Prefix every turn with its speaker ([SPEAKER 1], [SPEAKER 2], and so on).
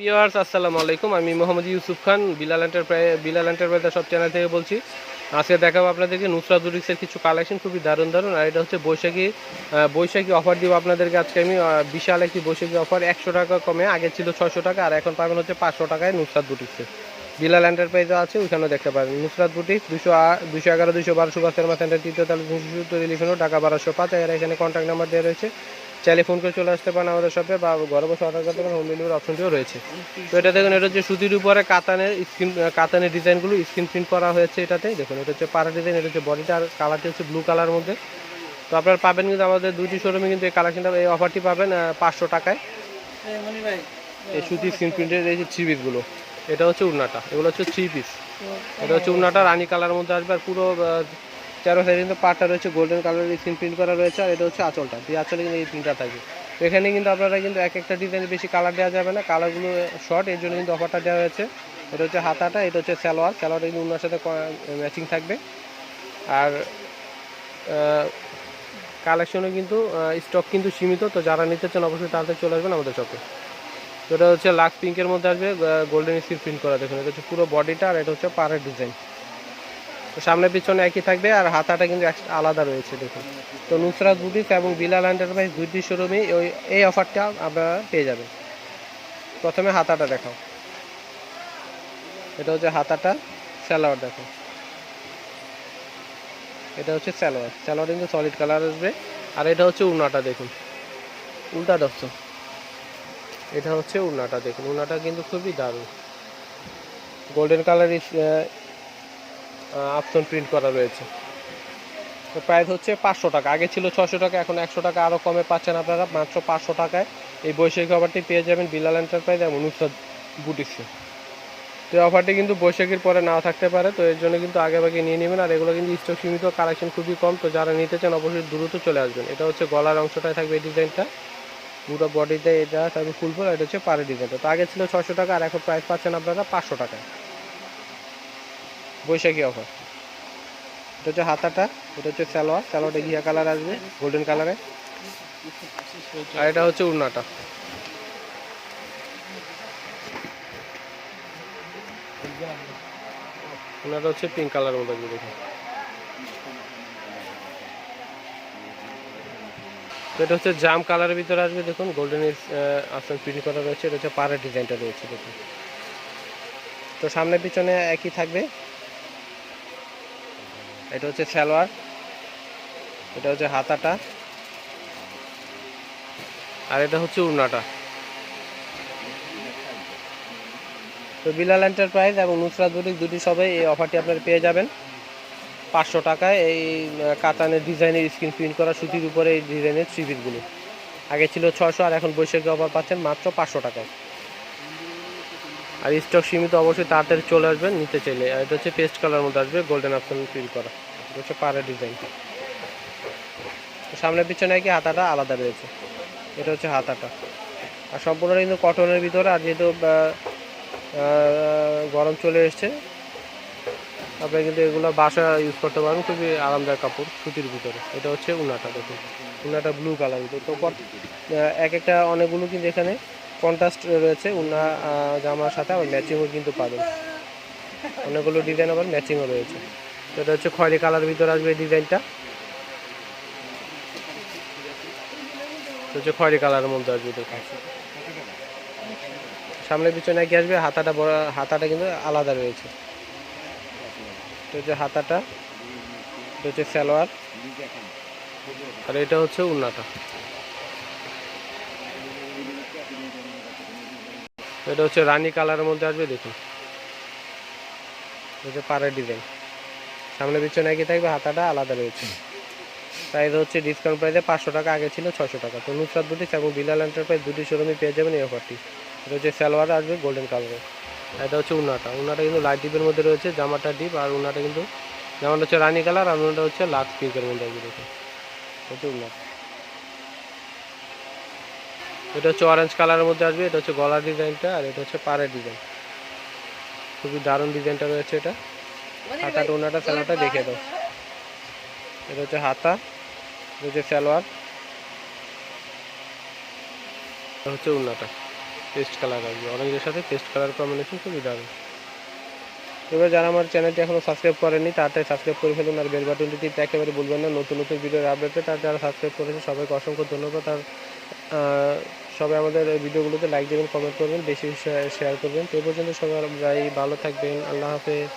[SPEAKER 1] Viewers, আসসালামু আলাইকুম। আমি মোহাম্মদ ইউসুফ খান, বিলাল এন্টারপ্রাইজ বিলাল এন্টারপ্রাইজের সব চ্যানেল থেকে বলছি। আজকে দেখাবো আপনাদেরকে নুসরাত বুটিক্সের কিছু কালেকশন খুবই দারুণ দারুণ। আর এটা হচ্ছে বৈশাখী বৈশাখী অফার দিব আপনাদেরকে আজকে আমি। বিশাল একটি বৈশাখী অফার একশো টাকা কমে, আগে ছিল ছশো টাকা, আর এখন পাবেন হচ্ছে পাঁচশো টাকায় নুসরাত বুটিক্সে। বিলাল এন্টারপ্রাইজও আছে, ওইখানেও দেখতে পারেন। নুসরাত বুটিক্স, দুশো দুশো এগারো, দুশো বারো, সুভাষ শর্মা, সেন্টার, তৃতীয় তাল তিনশো সত্তর রিলিফেনও টাকা বারোশো পাঁচ। এখানে কন্ট্যাক্ট নাম্বার দেওয়া রয়েছে। চাইলে ফোন করে চলে আসতে পারেন আমাদের শপে বা ঘরে বসে অর্ডার করতে পারেন হোম ডেলিভারি অপশনটিও রয়েছে। তো এটা দেখুন এটা হচ্ছে সুতির উপরে কাতানের স্ক্রিন কাতানের ডিজাইনগুলো স্ক্রিন প্রিন্ট করা হয়েছে এটাতে দেখুন এটা হচ্ছে পাড়া ডিজাইন এটা হচ্ছে বডিটা আর কালারটি হচ্ছে ব্লু কালার মধ্যে। তো আপনারা পাবেন কিন্তু আমাদের দুইটি শোরুমে কিন্তু এই কালেকশনটা এই অফারটি পাবেন পাঁচশো টাকায়। এই সুতির স্ক্রিন প্রিন্টের এই যে থ্রি পিসগুলো এটা হচ্ছে উড়নাটা এগুলো হচ্ছে থ্রি পিস এটা হচ্ছে উড়নাটা রানী কালার মধ্যে আসবে আর পুরো তেরো সাইজ কিন্তু পাটটা রয়েছে গোল্ডেন কালারের স্ক্রিন প্রিন্ট করা রয়েছে, আর এটা হচ্ছে আঁচলটা। এই আঁচলে কিন্তু এই প্রিন্টটা থাকবে। এখানে কিন্তু আপনারা কিন্তু এক একটা ডিজাইনে বেশি কালার দেওয়া যাবে না। কালারগুলো শর্ট এর জন্য কিন্তু অফারটা দেওয়া হয়েছে। এটা হচ্ছে হাতাটা, এটা হচ্ছে সালোয়ার। সালোয়ারটা কিন্তু উনার সাথে ম্যাচিং থাকবে। আর কালেকশনে কিন্তু স্টক কিন্তু সীমিত। তো যারা নিতে চান অবশ্যই তাড়াতাড়ি চলে আসবেন আমাদের শপে তো এটা হচ্ছে লাক্স পিঙ্কের মধ্যে আসবে গোল্ডেন স্ক্রিন প্রিন্ট করা। দেখুন, এটা হচ্ছে পুরো বডিটা আর এটা হচ্ছে পাড়ের ডিজাইন সামনে পিছনে একই থাকবে আর হাতাটা কিন্তু আলাদা রয়েছে, দেখুন। তো নুসরাত বুটিক এবং বিলাল এন্টারপ্রাইজ দুইটি শোরুমে ওই এই অফারটা আপনারা পেয়ে যাবেন। প্রথমে হাতাটা দেখাও। এটা হচ্ছে হাতাটা স্যালোয়ার দেখো। এটা হচ্ছে স্যালোয়ার স্যালোয়ার কিন্তু সলিড কালার আসবে। আর এটা হচ্ছে উনাটা দেখুন। উল্টা দশ এটা হচ্ছে উনাটা দেখুন। উনাটা কিন্তু খুবই দারুণ। গোল্ডেন কালার আপসন প্রিন্ট করা রয়েছে। তো প্রাইস হচ্ছে পাঁচশো টাকা। আগে ছিল ছশো টাকা, এখন একশো টাকা আরও কমে পাচ্ছেন আপনারা, মাত্র পাঁচশো টাকায়। এই বৈশাখী অফারটি পেয়ে যাবেন বিলাল এন্টারপ্রাইজ এবং নুসরাত বুটিক্সে তো এই অফারটি কিন্তু বৈশাখীর পরে নাও থাকতে পারে, তো এর জন্য কিন্তু আগে ভাগে নিয়ে নেবেন। আর এগুলো কিন্তু স্টক সীমিত কালেকশন খুবই কম, তো যারা নিতে চান অবশ্যই দ্রুত চলে আসবেন। এটা হচ্ছে গলার অংশটায় থাকবে এই ডিজাইনটা পুরো বডিতে এটা থাকবে ফুল ফুল এটা হচ্ছে পাড়ের ডিজাইনটা তো আগে ছিল ছশো টাকা, আর এখন প্রাইস পাচ্ছেন আপনারা পাঁচশো টাকায়। বৈশাখী অফার এটা হচ্ছে হাতাটা, এটা হচ্ছে সালোয়ার, সালোয়ারটা ঘিয়া কালার আসবে গোল্ডেন কালারে আর এটা হচ্ছে উড়নাটা। উড়নাটা হচ্ছে পিঙ্ক কালার মতো দেখুন। এটা হচ্ছে জাম কালারের ভিতরে আসবে, দেখুন গোল্ডেন আসন প্রিন্ট করা রয়েছে, এটা হচ্ছে পাড়ের ডিজাইনটা রয়েছে, দেখুন। তো সামনে পিছনে একই থাকবে এটা হচ্ছে সালোয়ার, এটা হচ্ছে হাতাটা, আর এটা হচ্ছে উড়নাটা। তো বিলাল এন্টারপ্রাইজ এবং নুসরাত বুটিক দুটি সবাই এই অফারটি আপনারা পেয়ে যাবেন। পাঁচশো টাকায় এই কাতানের ডিজাইনের স্ক্রিন প্রিন্ট করা সুতির উপরে এই ডিজাইনের থ্রি আগে ছিল ছশো আর এখন বৈশাখী অফার পাচ্ছেন মাত্র পাঁচশো টাকায়। আর স্টক সীমিত, অবশ্যই তাড়াতাড়ি চলে আসবেন, নিতে চাইলে। আর এটা হচ্ছে পেস্ট কালার মধ্যে আসবে গোল্ডেন অপশন প্রিন্ট করা। এটা হচ্ছে পাড়ের ডিজাইন সামনে পিছনে কি হাতাটা আলাদা রয়েছে? এটা হচ্ছে হাতাটা। আর সম্পূর্ণ কিন্তু কটনের ভিতরে, আর যেহেতু গরম চলে এসছে আপনি কিন্তু এগুলো বাসা ইউজ করতে পারেন, খুবই আরামদায়ক কাপড়, সুতির ভিতরে। এটা হচ্ছে উনাটা, দেখুন। উনাটা ব্লু কালার তো এক একটা অনেকগুলো কিন্তু এখানে কন্ট্রাস্ট রয়েছে, উনা জামার সাথে আবার ম্যাচিংও কিন্তু পাবেন। অনেকগুলো ডিজাইন আবার ম্যাচিংও রয়েছে। তো এটা হচ্ছে খয়েরি কালার ভিতরে আসবে ডিজাইনটা তো হচ্ছে খয়েরি কালারের মধ্যে আসবে দেখুন সামনে পিছনে কি আসবে? হাতাটা বড়, হাতাটা কিন্তু আলাদা রয়েছে। এটা হচ্ছে হাতাটা, এটা হচ্ছে সালোয়ার। আর এটা হচ্ছে উন্নাটা। এটা হচ্ছে রানী কালারের মধ্যে আসবে, দেখুন। হচ্ছে পাড়ের ডিজাইন সামনে পিছনে একই থাকবে, হাতাটা আলাদা রয়েছে। প্রাইস হচ্ছে ডিসকাউন্ট প্রাইসে পাঁচশো টাকা, আগে ছিল ছশো টাকা। তো নুসরাত বুটিক্স এবং বিলাল এন্টারপ্রাইজ দুটি শোরুমে পেয়ে যাবেন এই অফারটি এটা হচ্ছে সালোয়ার আসবে গোল্ডেন কালারের এটা হচ্ছে উনাটা উন্নাটা কিন্তু লাইট ডিপের মধ্যে রয়েছে, জামাটা ডিপ আর উনাটা কিন্তু জামাটা হচ্ছে রানী কালার, আর উন্নাটা হচ্ছে লাক্স পিঙ্কের মধ্যে আসবে, দেখুন। হচ্ছে উন্নাটা। এটা হচ্ছে অরেঞ্জ কালারের মধ্যে আসবে এটা হচ্ছে গলার ডিজাইনটা আর এটা হচ্ছে পাড়ের ডিজাইন। খুবই দারুণ ডিজাইনটা রয়েছে এটা। হাতা টোনাটা স্যালোয়ারটা দেখে দাও। এটা হচ্ছে হাতা এটা হচ্ছে স্যালোয়ার এটা হচ্ছে উন্নাটা পেস্ট কালার আসবে। অরেঞ্জের সাথে পেস্ট কালার কম্বিনেশন খুবই দারুণ। এবার যারা আমার চ্যানেলটি এখনও সাবস্ক্রাইব করেনি তাড়াতাড়ি সাবস্ক্রাইব করে ফেলুন আর বেল বাটনটি একেবারে বলবেন না। নতুন নতুন ভিডিওর আপডেটে তার যারা সাবস্ক্রাইব করেছে। সবাইকে অসংখ্য ধন্যবাদ। আর সবাই আমাদের ভিডিওগুলোতে লাইক দেবেন কমেন্ট করবেন, বেশি শেয়ার করবেন। তো পর্যন্ত সবাই ভালো থাকবেন, আল্লাহ হাফেজ।